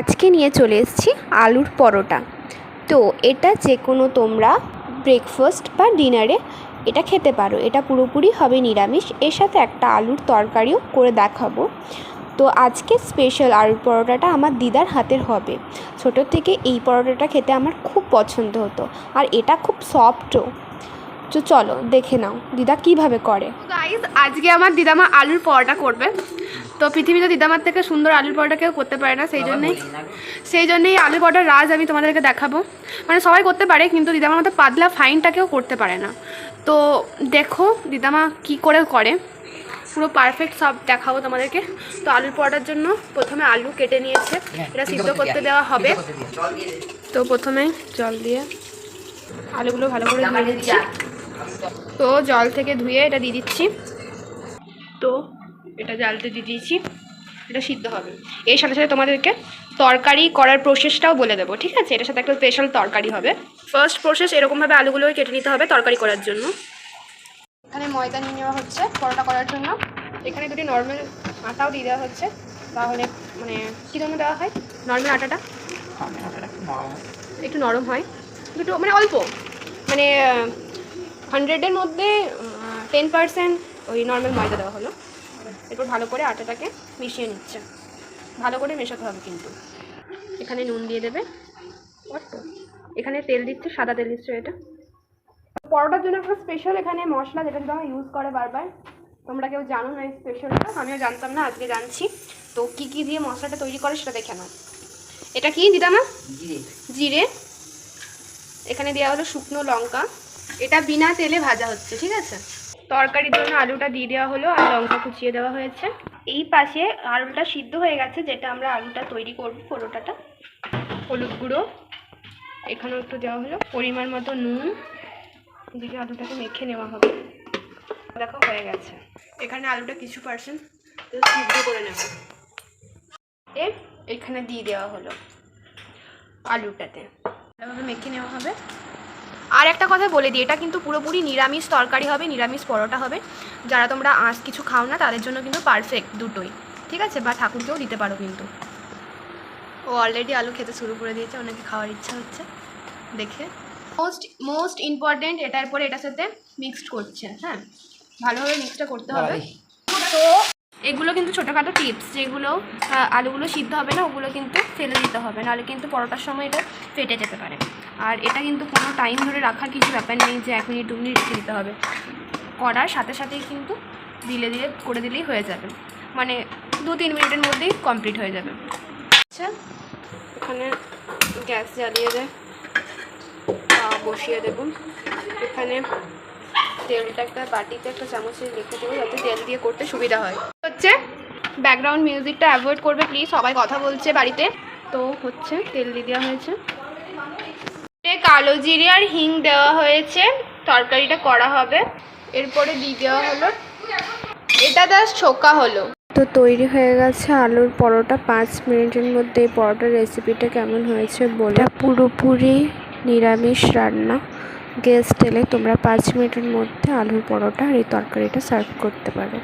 আজকে নিয়ে চলে এসেছি আলুর পরোটা। তো এটা যে কোনো তোমরা ব্রেকফাস্ট বা ডিনারে এটা খেতে পারো। এটা পুরোপুরি হবে নিরামিষ। এর সাথে একটা আলুর তরকারিও করে দেখাবো। তো আজকে স্পেশাল আলুর পরোটাটা আমার দিদার হাতের হবে। ছোটোর থেকে এই পরোটাটা খেতে আমার খুব পছন্দ হতো। আর এটা খুব সফটও তো চলো দেখে নাও, দিদা কীভাবে করে? আজকে আমার দিদামা আলুর পরোটা করবে। তো পৃথিবীতে দিদামার থেকে সুন্দর আলুর পরোটা কেউ করতে পারে না সেই জন্যই সেই জন্যই আলুর পরোটার রাজ আমি তোমাদেরকে দেখাবো। মানে সবাই করতে পারে কিন্তু দিদামার মতো পাতলা ফাইনটা কেউ করতে পারে না। তো দেখো দিদামা কি করে করে। পুরো পারফেক্ট সব দেখাবো তোমাদেরকে। তো আলুর পরোটার জন্য প্রথমে আলু কেটে নিয়েছে। এটা সিদ্ধ করতে দেওয়া হবে। তো প্রথমে জল দিয়ে আলুগুলো ভালো করে ধুয়ে দিচ্ছি তো জল থেকে ধুয়ে এটা দিয়ে দিচ্ছি। তো এটা জালতে দিয়ে দিয়েছি, এটা সিদ্ধ হবে। এর সাথে সাথে তোমাদেরকে তরকারি করার প্রসেসটাও বলে দেবো, ঠিক আছে? এটার সাথে একটা স্পেশাল তরকারি হবে। ফার্স্ট প্রসেস এরকমভাবে আলুগুলোকে কেটে নিতে হবে তরকারি করার জন্য। এখানে ময়দা নিয়ে নেওয়া হচ্ছে পরোটা করার জন্য। এখানে দুটি নর্মাল আটাও দিয়ে দেওয়া হচ্ছে। তাহলে মানে কী জন্য দেওয়া হয়? নর্মাল আটাটা? একটু নরম হয়। দুটো মানে অল্প। মানে হান্ড্রেডের মধ্যে টেন পার্সেন্ট ওই নর্মাল ময়দা দেওয়া হলো। এরপর ভালো করে আটাটাকে মিশিয়ে নিচ্ছে। ভালো করে মেশাতে হবে কিন্তু। এখানে নুন দিয়ে দেবে। এখানে তেল দিচ্ছে সাদা তেল দিচ্ছে এটা। পরোটার জন্য একটা স্পেশাল এখানে মশলা যেটা যেটা ইউজ করে বারবার। তোমরা কেউ জানো না এই স্পেশালটা আমিও জানতাম না আজকে জানছি। তো কি কি দিয়ে মশলাটা তৈরি করে সেটা দেখে নাও। এটা কি দিদামা জিরে। এখানে দেওয়া হলো শুকনো লঙ্কা। এটা বিনা তেলে ভাজা হচ্ছে ঠিক আছে? তরকারির জন্য আলুটা দিয়ে দেওয়া হলো আর লঙ্কা কুচিয়ে দেওয়া হয়েছে। এই পাশে আলুটা সিদ্ধ হয়ে গেছে, যেটা আমরা আলুটা তৈরি করব পরোটাটা হলুদ গুঁড়ো, এখানেও একটু দেওয়া হলো। পরিমাণ মতো নুন, এদিকে আলুটাকে মেখে নেওয়া হবে। দেখো, হয়ে গেছে। এখানে আলুটা কিছু পার্সেন্ট সিদ্ধ করে নেব। এখানে দিয়ে দেওয়া হলো আলুটাতে। মেখে নেওয়া হবে। আর একটা কথা বলে দিই এটা কিন্তু পুরোপুরি নিরামিষ তরকারি হবে নিরামিষ পরোটা হবে। যারা তোমরা আঁশ কিছু খাও না তাদের জন্য কিন্তু পারফেক্ট দুটোই। ঠিক আছে? বা ঠাকুরকেও দিতে পারো কিন্তু। ও অলরেডি আলু খেতে শুরু করে দিয়েছে অনেকে খাওয়ার ইচ্ছা হচ্ছে। দেখে। মোস্ট মোস্ট ইম্পর্টেন্ট এটার পরে এটার সাথে মিক্সড করছে হ্যাঁ? ভালোভাবে মিক্সটা করতে হবে। তো এগুলো কিন্তু ছোটোখাটো টিপস, যেগুলো আলুগুলো সিদ্ধ হবে না, ওগুলো কিন্তু ফেলে দিতে হবে, নাহলে কিন্তু পরোটার সময় এটা ফেটে যেতে পারে। আর এটা কিন্তু কোনো টাইম ধরে রাখার কিছু ব্যাপার নেই, যে এক মিনিট, দু মিনিট রেখে দিতে হবে। করার সাথে সাথেই কিন্তু দিলে দিলে করে দিলেই হয়ে যাবে। মানে দু তিন মিনিটের মধ্যেই কমপ্লিট হয়ে যাবে। আচ্ছা এখানে গ্যাস জ্বালিয়ে দেয় বসিয়ে দেবো। এখানে তেলটা একটা বাটিতে একটা চামচে রেখে দেবো, যাতে তেল দিয়ে করতে সুবিধা হয়। হচ্ছে। ব্যাকগ্রাউন্ড মিউজিকটা অ্যাভয়েড করবে প্লিজ সবাই কথা বলছে বাড়িতে। তো হচ্ছে, তেল দিয়ে দেওয়া হয়েছে। কালো জিরে আর হিং দেওয়া হয়েছে। তরকারিটা করা হবে। এরপরে দিয়ে দেওয়া হলো। এটা জাস্ট ছোকা হলো। তো তৈরি হয়ে গেছে আলুর পরোটা। পাঁচ মিনিটের মধ্যে এই পরোটার রেসিপিটা কেমন হয়েছে বলে। পুরোপুরি নিরামিষ রান্না। গেস্ট এলে তোমরা পাঁচ মিনিটের মধ্যে আলুর পরোটা আর এই তরকারিটা সার্ভ করতে পারো।